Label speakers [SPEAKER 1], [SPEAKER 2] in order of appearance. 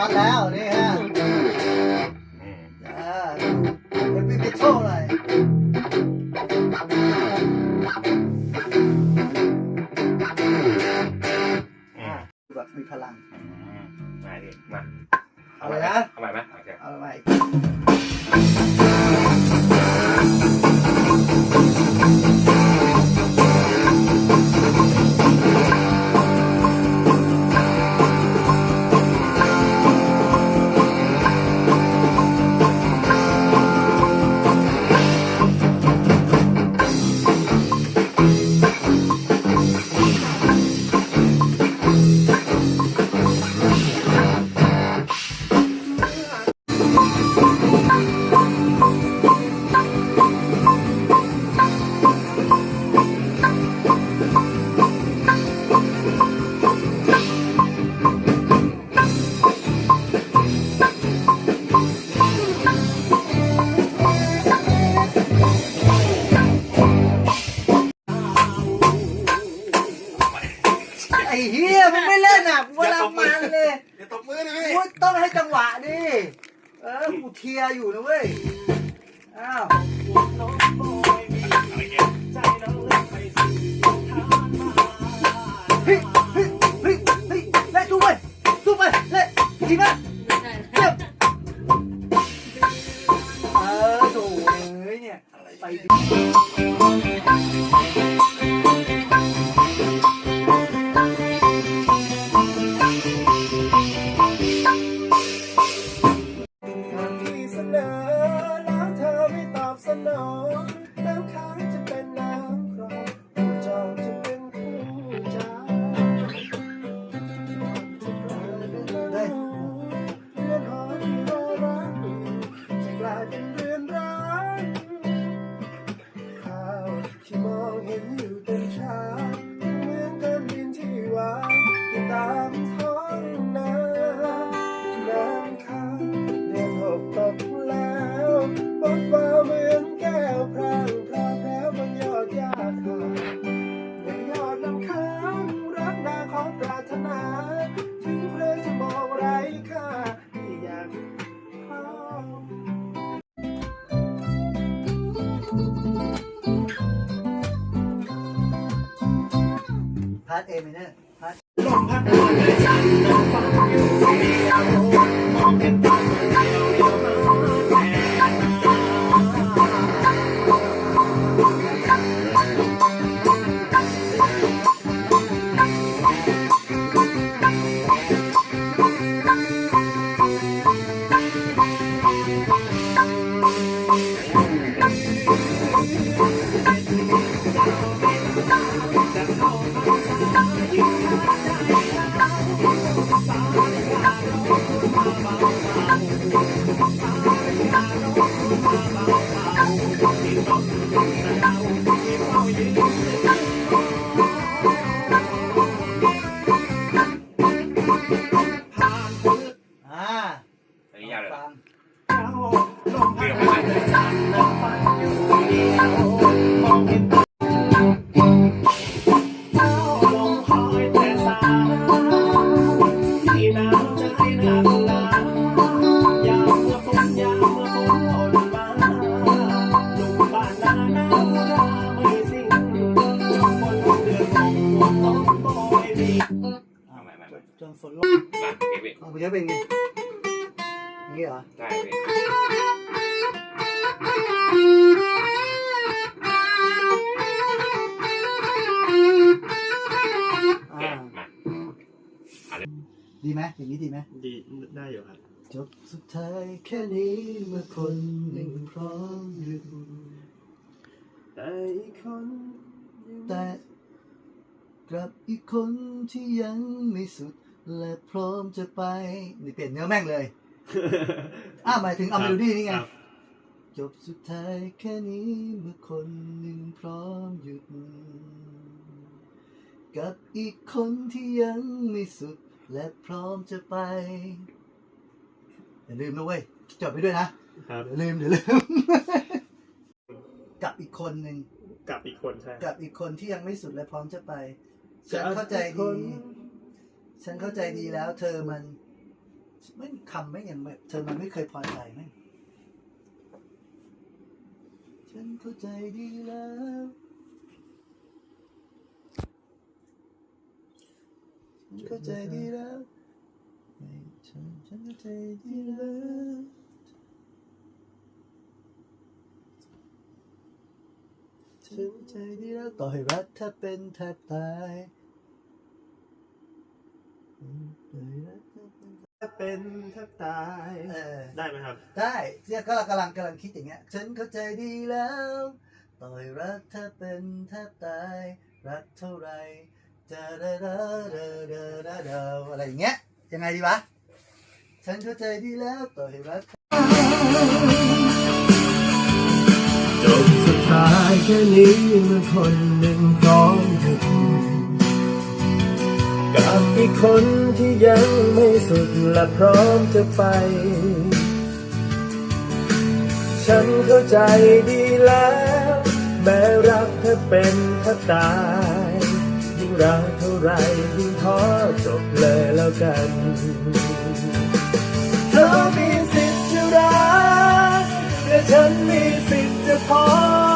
[SPEAKER 1] นัดแล้วนี่ฮะ
[SPEAKER 2] อืม
[SPEAKER 1] อ่าเอฟวีเมทัลหน่อย
[SPEAKER 2] อืม
[SPEAKER 1] แบบมีพลัง
[SPEAKER 2] มาดิมา
[SPEAKER 1] เอาเลยนะ
[SPEAKER 2] เอาไปไหมโอเค
[SPEAKER 1] เอาไอ้ นอะกูกำลังมันเลย
[SPEAKER 2] อย่าตบมือดิพี่
[SPEAKER 1] กูต้องให้จังหวะดิเออกูเทียร์อยู่นะเว้ยอ้าวเฮ้ยเฮ้ยเร์
[SPEAKER 3] ทเอมิเนอร์พาร์ทลมพัดมาเลยสั่นน้ำฟังอยู่คนเดียวมองเห็นตาเดียว เอาใหม่
[SPEAKER 2] ใหม่ใหม่
[SPEAKER 1] จนฝนลง
[SPEAKER 2] มาโอเคพี่
[SPEAKER 1] เอาไปใช้เป็นไงอย่างงี้เหรอ
[SPEAKER 2] ได้พี่
[SPEAKER 1] อ่า
[SPEAKER 2] โอเคมา
[SPEAKER 1] ดีไหมอย่างนี้ดีไหม
[SPEAKER 3] ดีได้อยู่ครับ
[SPEAKER 1] จบสุดท้ายแค่นี้เมื่อคนหนึ่งพร้อมหยุด
[SPEAKER 3] แต่อีกคน
[SPEAKER 1] แต่ กลับอีกคนที่ยังไม่สุด และพร้อมจะไป นี่เปลี่ยนเนื้อแม่งเลย อ้าวหมายถึงเอาเมโลดี้นี่ไง
[SPEAKER 3] ครับ
[SPEAKER 1] จบสุดท้ายแค่นี้เมื่อคนหนึ่งพร้อมหยุด กับอีกคนที่ยังไม่สุด และพร้อมจะไป อย่าลืมนะเว้ยจดไปด้วยนะ ครับอย่าลืมอย่าลืม กับอีกคนหนึ่ง
[SPEAKER 3] กับอีกคนใช่
[SPEAKER 1] กับอีกคนที่ยังไม่สุดและพร้อมจะไป
[SPEAKER 3] จะ
[SPEAKER 1] ฉันเข้าใจดี ฉันเข้าใจดีแล้ว เธอมันไม่คำไม่ยังแบบเธอมันไม่เคยพอใจไหมฉันเข้าใจดีแล้ว ฉันเข้าใจดีแล้ว ฉันเข้าใจดีแล้ว ฉันเข้าใจดีแล้วต่อให้รักถ้าเป็นแทบตายต่อให้รักถ้าเป็น
[SPEAKER 3] เป็นแทบตาย
[SPEAKER 1] เออ
[SPEAKER 3] ได้ไหมครับ
[SPEAKER 1] ได้เนี่ยก็กำลังกำลังคิดอย่างเงี้ย ฉันเข้าใจดีแล้ว ต่อยรักถ้าเป็นแทบตาย รักเท่าไรจะดาดาดาดาดาดาอะไรอย่างเงี้ยยังไงดีวะฉันเข้าใจดีแล้วต่อยรัก
[SPEAKER 3] สายแค่นี้เมื่อคนหนึ่งพร้อมหยุดกับอีกคนที่ยังไม่สุดและพร้อมจะไป ฉันเข้าใจดีแล้ว แม้รักเธอเป็นแทบตาย ยิ่งรักเท่าไรยิ่งท้อจบเลยแล้วกันเธอมีสิทธิ์จะรักและฉันมีสิทธิ์จะพอ